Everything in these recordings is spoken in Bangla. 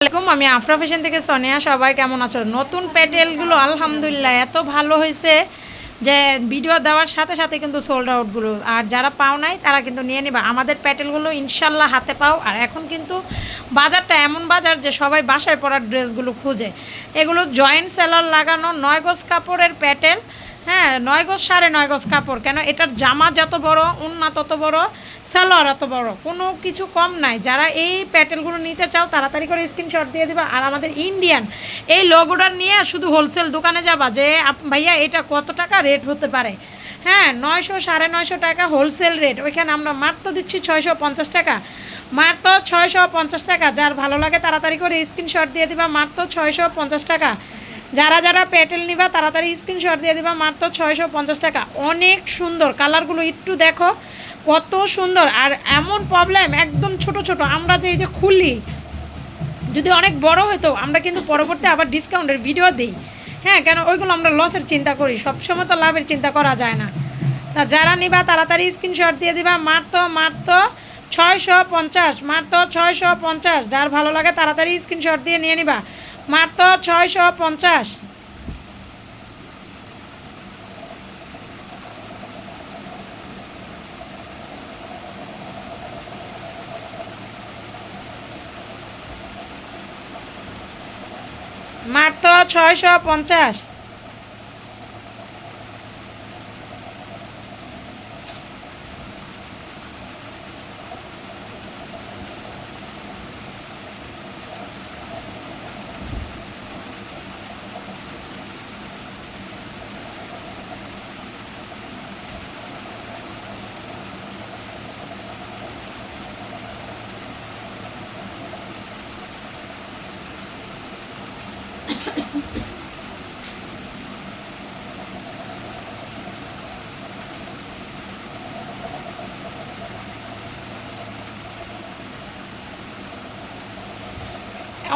আসসালামাইকুম আমি আফরা ফ্যাশন থেকে সোনিয়া। সবাই কেমন আছো? নতুন প্যাটেলগুলো আলহামদুলিল্লাহ এত ভালো হয়েছে যে ভিডিও দেওয়ার সাথে সাথে কিন্তু সোল্ড আউটগুলো আর যারা পাও নাই, তারা কিন্তু নিয়ে নিবা। আমাদের প্যাটেলগুলো ইনশাল্লাহ হাতে পাও। আর এখন কিন্তু বাজারটা এমন বাজার যে সবাই বাসায় পরার ড্রেসগুলো খুঁজে। এগুলো জয়েন্ট সেলার লাগানো নয় গজ কাপড়ের প্যাটেল। হ্যাঁ নয় গজ সাড়ে নয় গজ কাপড়। কেন? এটার জামা যত বড়, উন্না তত বড়। সালোয়ার এত বড়, কোনো কিছু কম নাই। যারা এই প্যাটেলগুলো নিতে চাও, তাড়াতাড়ি করে স্ক্রিনশট দিয়ে দিবা। আর আমাদের ইন্ডিয়ান এই লোগোটা নিয়ে শুধু হোলসেল দোকানে যাবা যে ভাইয়া, এটা কত টাকা রেট হতে পারে? হ্যাঁ নয়শো সাড়ে নয়শো টাকা হোলসেল রেট ওইখানে আমরা মাত্র দিচ্ছি ছয়শো পঞ্চাশ টাকা। মাত্র ছয়শো পঞ্চাশ টাকা। যার ভালো লাগে তাড়াতাড়ি করে স্ক্রিনশট দিয়ে দিবা। মাত্র ছয়শো পঞ্চাশ টাকা। যারা যারা প্যাটেল নিবা, তাড়াতাড়ি স্ক্রিনশট দিয়ে দিবা, মাত্র ছয়শো পঞ্চাশ টাকা। অনেক সুন্দর। কালারগুলো একটু দেখো, কত সুন্দর। আর এমন প্রবলেম একদম ছোট ছোট। আমরা যে এই যে খুলি, যদি অনেক বড় হতো আমরা কিন্তু পরবর্তী আবার ডিসকাউন্টের ভিডিও দিই। হ্যাঁ কেন? ওইগুলো আমরা লসের চিন্তা করি। সবসময় তো লাভের চিন্তা করা যায় না। তা যারা নিবা, তাড়াতাড়ি স্ক্রিনশট দিয়ে দিবা, মাত্র মাত্র ছয়শো পঞ্চাশ। মাত্র ছয়শো পঞ্চাশ। যার ভালো লাগে তাড়াতাড়ি স্ক্রিনশট দিয়ে নিয়ে নিবা। মাত্র ছয়শো পঞ্চাশ। মাত্র ছয়শো পঞ্চাশ।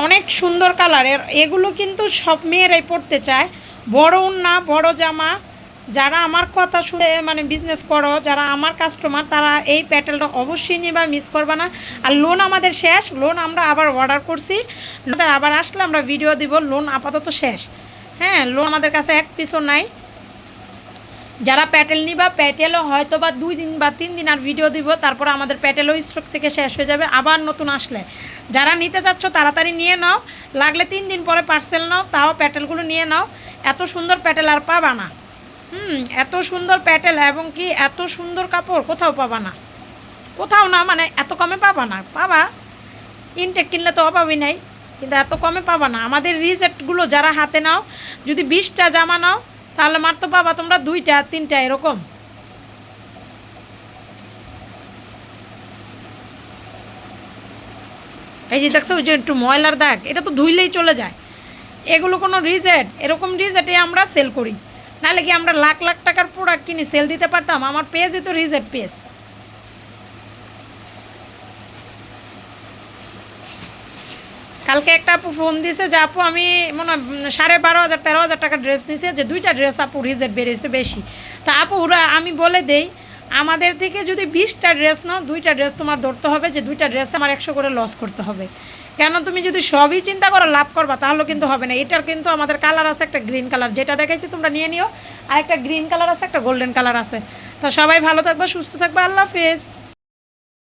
অনেক সুন্দর কালারের এগুলো কিন্তু সব মেয়েরাই পড়তে চায়। বড় উন্না বড় জামা। যারা আমার কথা শুনে মানে বিজনেস করো, যারা আমার কাস্টমার তারা এই প্যাটেলটা অবশ্যই নিবা মিস করবে না। আর লোন আমাদের শেষ লোন আমরা আবার অর্ডার করছি। আবার আসলে আমরা ভিডিও দিব লোন আপাতত শেষ। হ্যাঁ লোন আমাদের কাছে এক পিসও নাই। যারা প্যাটেল নিবা প্যাটেলও হয়তো বা দুই দিন বা তিন দিন আর ভিডিও দিব, তারপর আমাদের প্যাটেলও স্টক থেকে শেষ হয়ে যাবে, আবার নতুন আসলে। যারা নিতে চাচ্ছ, তাড়াতাড়ি নিয়ে নাও। লাগলে তিন দিন পরে পার্সেল নাও, তাও প্যাটেলগুলো নিয়ে নাও। এত সুন্দর প্যাটেল আর পাবা না। হুম, এত সুন্দর প্যাটেল এবং কি এত সুন্দর কাপড় কোথাও পাবা না। কোথাও না মানে এত কমে পাবা না। পাবা ইনটেক কিনলে তো অভাবই নাই, কিন্তু এত কমে পাবা না। আমাদের রিজেক্টগুলো যারা হাতে নাও, যদি বিশটা জামা নাও, তাহলে মাত্র পাবা তোমরা দুইটা, তিনটা, এরকম। এই যে দেখছ যে একটু ময়লার দাগ, এটা তো ধুইলেই চলে যায়। এগুলো কোনো রিজেট এরকম রিজেটে আমরা সেল করি। নাহলে কি আমরা লাখ লাখ টাকার প্রোডাক্ট কিনে সেল দিতে পারতাম? আমার পেজই তো রিজেভ পেজ কালকে একটা আপু ফোন দিছে যে, আপু, আমি মনে হয় সাড়ে বারো হাজার, তেরো হাজার টাকার ড্রেস নিছে। যে দুইটা ড্রেস আপু রিজেট বেরিয়েছে বেশি। তা আপু, ওরা, আমি বলে দেই আমাদের থেকে যদি বিশটা ড্রেস নাও, দুইটা ড্রেস তোমার ধরতে হবে যে দুইটা ড্রেস আমার একশো করে লস করতে হবে। কেন তুমি যদি সবই চিন্তা করো, লাভ করবা, তাহলে কিন্তু হবে না। এটার কিন্তু আমাদের কালার আছে একটা গ্রিন কালার যেটা দেখাইছি তোমরা নিয়ে নিও। আর একটা গ্রিন কালার আছে, একটা গোল্ডেন কালার আছে। তো সবাই ভালো থাকবে, সুস্থ থাকবে। আল্লাহ হাফেজ।